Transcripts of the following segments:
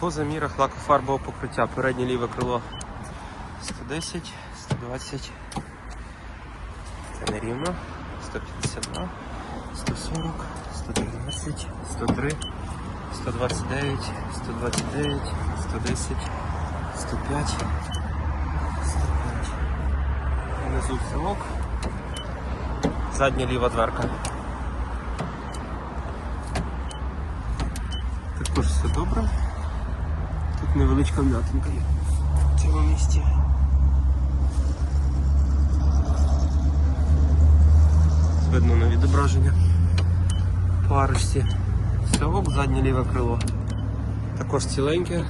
По замірах лакофарбового покриття. Переднє ліве крило 110, 120. Це нерівно. 152, 140, 113, 103, 129, 129, 110, 105, 105. Внизу силок. Задня ліва дверка. Також все добре. Тут невеличка вм'ятинка є в цьому місці. Видно на відображення. По арочці. Сьовок, заднє ліве крило. Також ціленьке.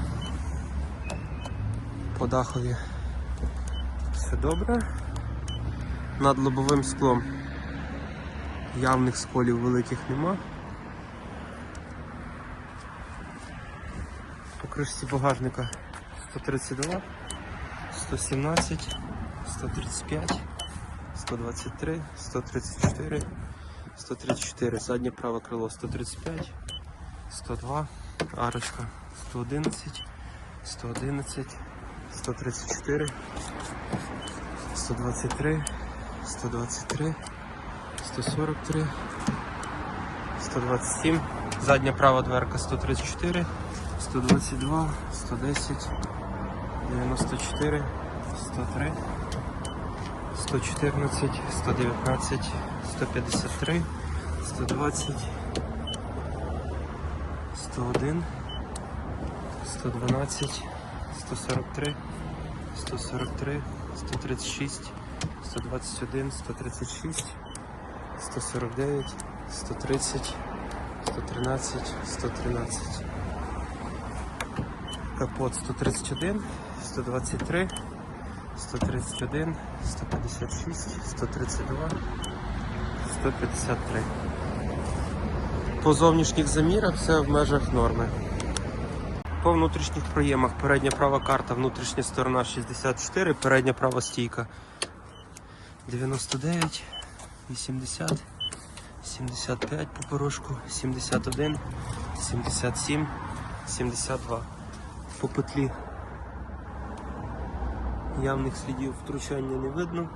По дахові все добре. Над лобовим склом явних сколів великих нема. Кришці багажника 132, 117, 135, 123, 134, 134, заднє праве крило 135, 102, арочка 111, 111, 134, 123, 123, 143, 127, задня права дверка 134, 122, 110, 94, 103, 114, 119, 153, 120, 101, 112, 143, 143, 136, 121, 136, 149, 130, 113, 113. Капот 131, 123, 131, 156, 132, 153. По зовнішніх замірах все в межах норми. По внутрішніх проємах передня права карта, внутрішня сторона 64, передня права стійка 99, 80, 75 по порошку, 71, 77, 72. По петлі явних слідів втручання не видно.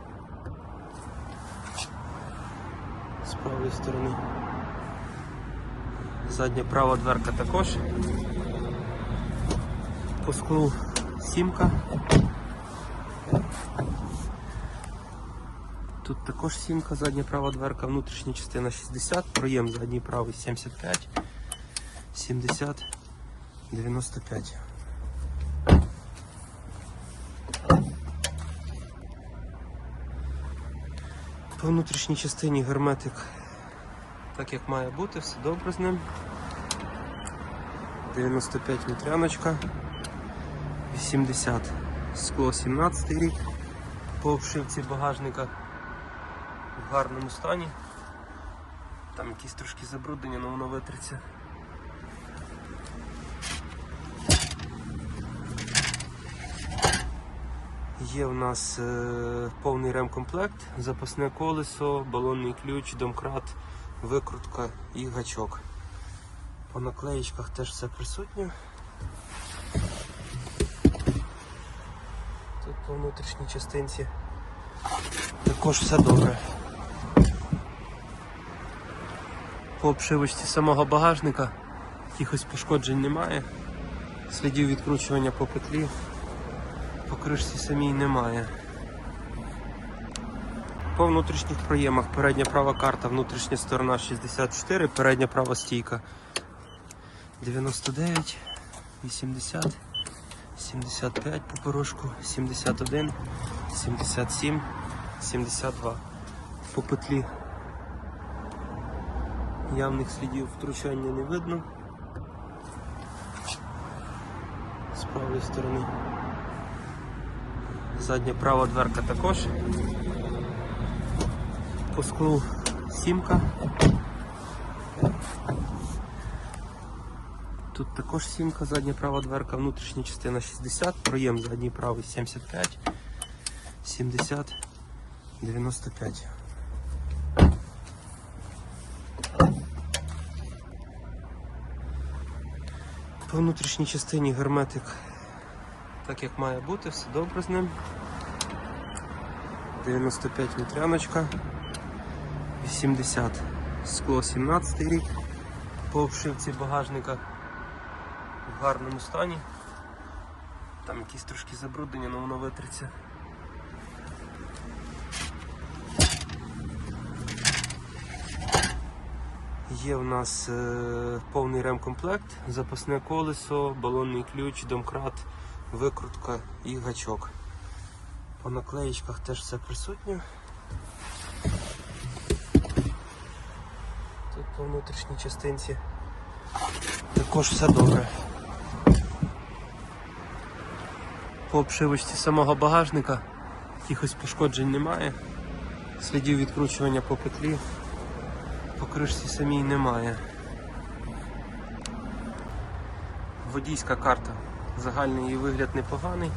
З правої сторони. Задня права дверка також. По склу сімка. Тут також сімка, задня права дверка, внутрішня частина 60, проєм задній правий 75, 70, 95. По внутрішній частині герметик так як має бути, все добре з ним. 95 метряночка, 80 скло 17 рік. По обшивці багажника в гарному стані. Там якісь трошки забруднення, але воно витриться. Є в нас е, повний ремкомплект, запасне колесо, балонний ключ, домкрат, викрутка і гачок. По наклеїчках теж все присутнє. Тут по внутрішній частинці також все добре. По обшивочці самого багажника якихось пошкоджень немає. Слідів відкручування по петлі по кришці самій немає. По внутрішніх проємах передня права карта, внутрішня сторона 64, передня права стійка 99, 80, 75 по порошку, 71, 77, 72. По петлі явних слідів втручання не видно. З правої сторони. Задня права дверка також. По склу сімка. Тут також сімка, задня права дверка, внутрішня частина 60, проєм задній правий 75, 70, 95. По внутрішній частині герметик так як має бути, все добре з ним. 95 вітряночка, 80 скло 17 рік. По обшивці багажника в гарному стані. Там якісь трошки забруднення, але воно витриться. Є в нас е, повний ремкомплект, запасне колесо, балонний ключ, домкрат, викрутка і гачок. По наклеїчках теж все присутнє. Тут по внутрішній частинці також все добре. По обшивочці самого багажника якихось пошкоджень немає. Слідів відкручування по петлі по кришці самій немає. Водійська карта. Загальний її вигляд непоганий.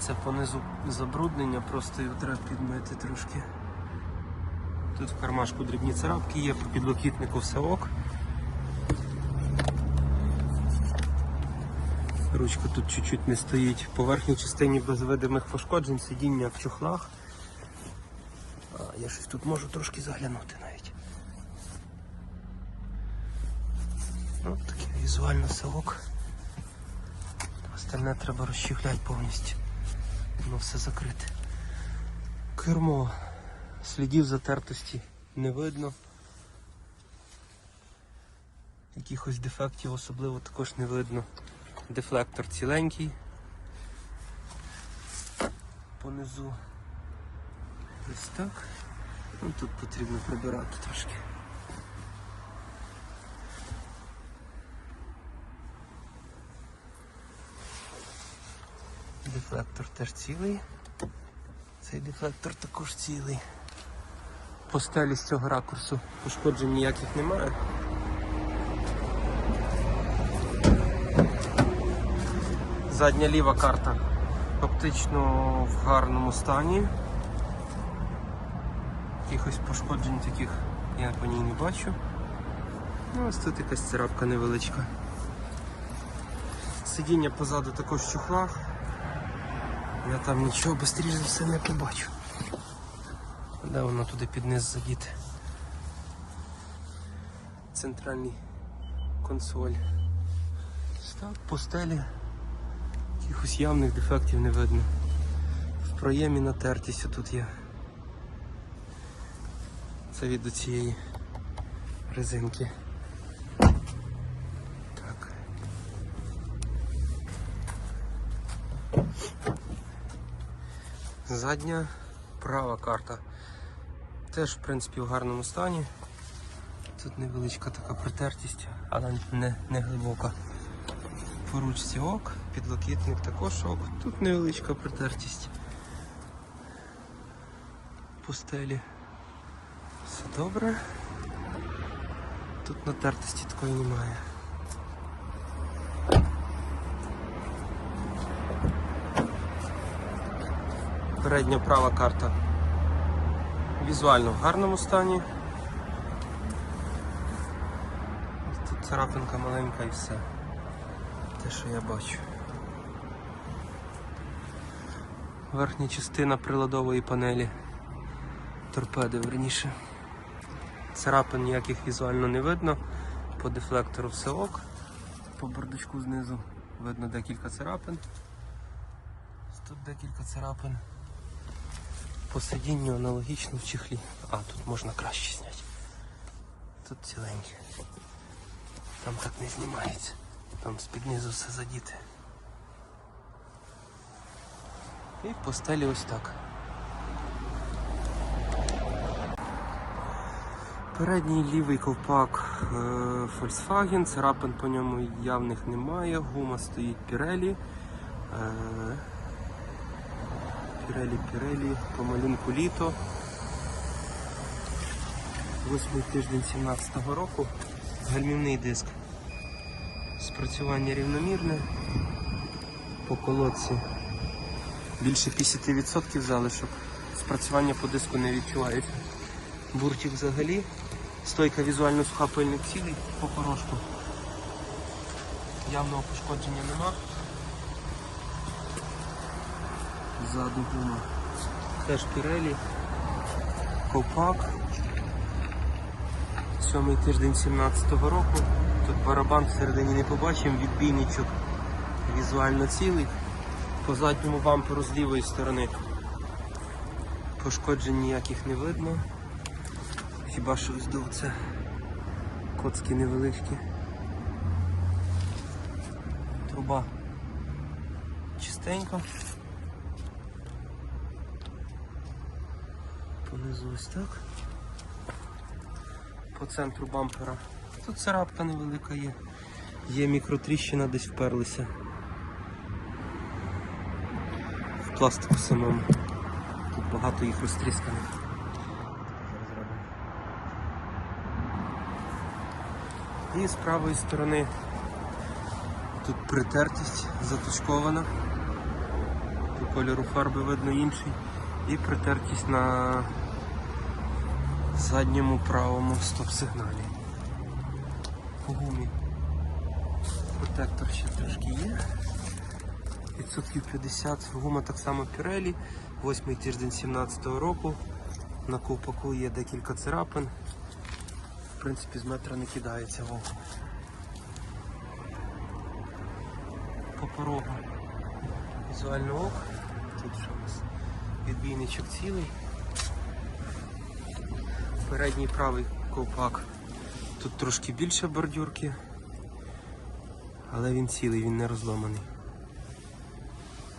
Це понизу забруднення, просто його треба підмити трошки. Тут в кармашку дрібні царапки є, по підлокітнику все ок. Ручка тут чуть-чуть не стоїть. В поверхній частині без видимих пошкоджень, сидіння в чохлах. А, я щось тут можу трошки заглянути навіть. Ну, таке візуально селок. Остальне треба розчехляти повністю. Воно все закрите. Кермо. Слідів затертості не видно. Якихось дефектів особливо також не видно. Дефлектор ціленький. Понизу ось так. Ну, тут потрібно прибирати трошки. Дефлектор теж цілий. Цей дефлектор також цілий. По стелі з цього ракурсу пошкоджень ніяких немає. Задня ліва карта фактично в гарному стані. Якихось пошкоджень таких я по ній не бачу. Ну, ось тут якась царапка невеличка. Сидіння позаду також в чохлах. Я там нічого швидше за все не побачу. Де воно туди під низ задіти? Центральний консоль. Так, по стелі. Якихось явних дефектів не видно. В проємі натертість тут є. Це від цієї резинки. Так. Задня права карта. Теж, в принципі, в гарному стані. Тут невеличка така притертість, але не, не глибока. По ручці ок, підлокітник також ок. Тут невеличка притертість. По стелі. Все добре. Тут натертості такої немає. Передня права карта візуально в гарному стані. Тут царапинка маленька і все. Те, що я бачу. Верхня частина приладової панелі. Торпеди верніше. Царапин ніяких візуально не видно. По дефлектору все ок. По бардачку знизу видно декілька царапин. Тут декілька царапин. По сидінню аналогічно в чехлі. А, тут можна краще зняти. Тут ціленьке. Там так не знімається. Там з-під низу все задіти. І по стелі ось так. Передній лівий ковпак е, Volkswagen, царапин по ньому явних немає, гума стоїть Pirelli. Е, Pirelli, Pirelli, по малюнку літо. Восьмий тиждень 17-го року. Гальмівний диск. Спрацювання рівномірне. По колодці більше 50% залишок. Спрацювання по диску не відчувається. Буртик взагалі. Стойка візуально суха пильник цілий по порошку. Явного пошкодження нема. Ззаду гума. Теж Pirelli. Ковпак. Сьомий тиждень 17-го року. Тут барабан всередині не побачимо, відбійничок візуально цілий. По задньому бамперу з лівої сторони пошкоджень ніяких не видно. Хіба що здув це коцки невеличкі. Труба чистенька. Понизу ось так. По центру бампера. Тут царапка невелика є. Є мікротріщина, десь вперлися. В пластику самому. Тут багато їх розтрісканих. І з правої сторони тут притертість заточкована. По кольору фарби видно інший. І притертість на задньому правому стоп-сигналі. По гумі протектор ще трошки є. Відсотків 50. Гума так само Pirelli. Восьмий тиждень 17-го року. На ковпаку є декілька царапин. В принципі, з метра не кидається в око. По порогу візуально ок. Тут що у нас відбійничок цілий. Передній правий ковпак. Тут трошки більше бордюрки, але він цілий, він не розломаний.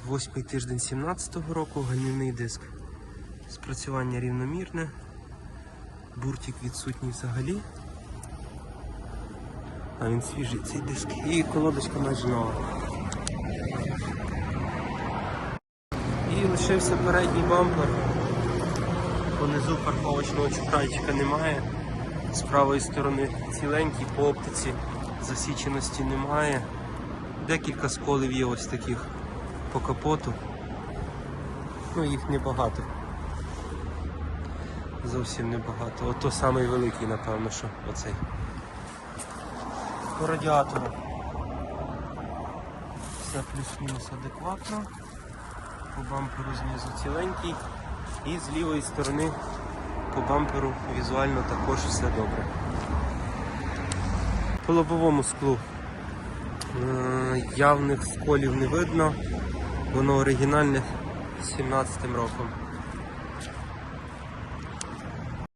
Восьмий тиждень 17-го року гальмівний диск. Спрацювання рівномірне. Буртик відсутній взагалі. А він свіжий цей диск. І колодочка майже нова. І лишився передній бампер. Понизу парковочного чухайчика немає. З правої сторони ціленький, по оптиці засіченості немає. Декілька сколів є ось таких по капоту. Ну їх небагато. Зовсім небагато. Ото самий великий, напевно, що оцей. По радіатору. Все плюс-мінус адекватно. По бамперу знизу ціленький. І з лівої сторони по бамперу візуально також все добре. По лобовому склу е, явних сколів не видно. Воно оригінальне з 17 роком.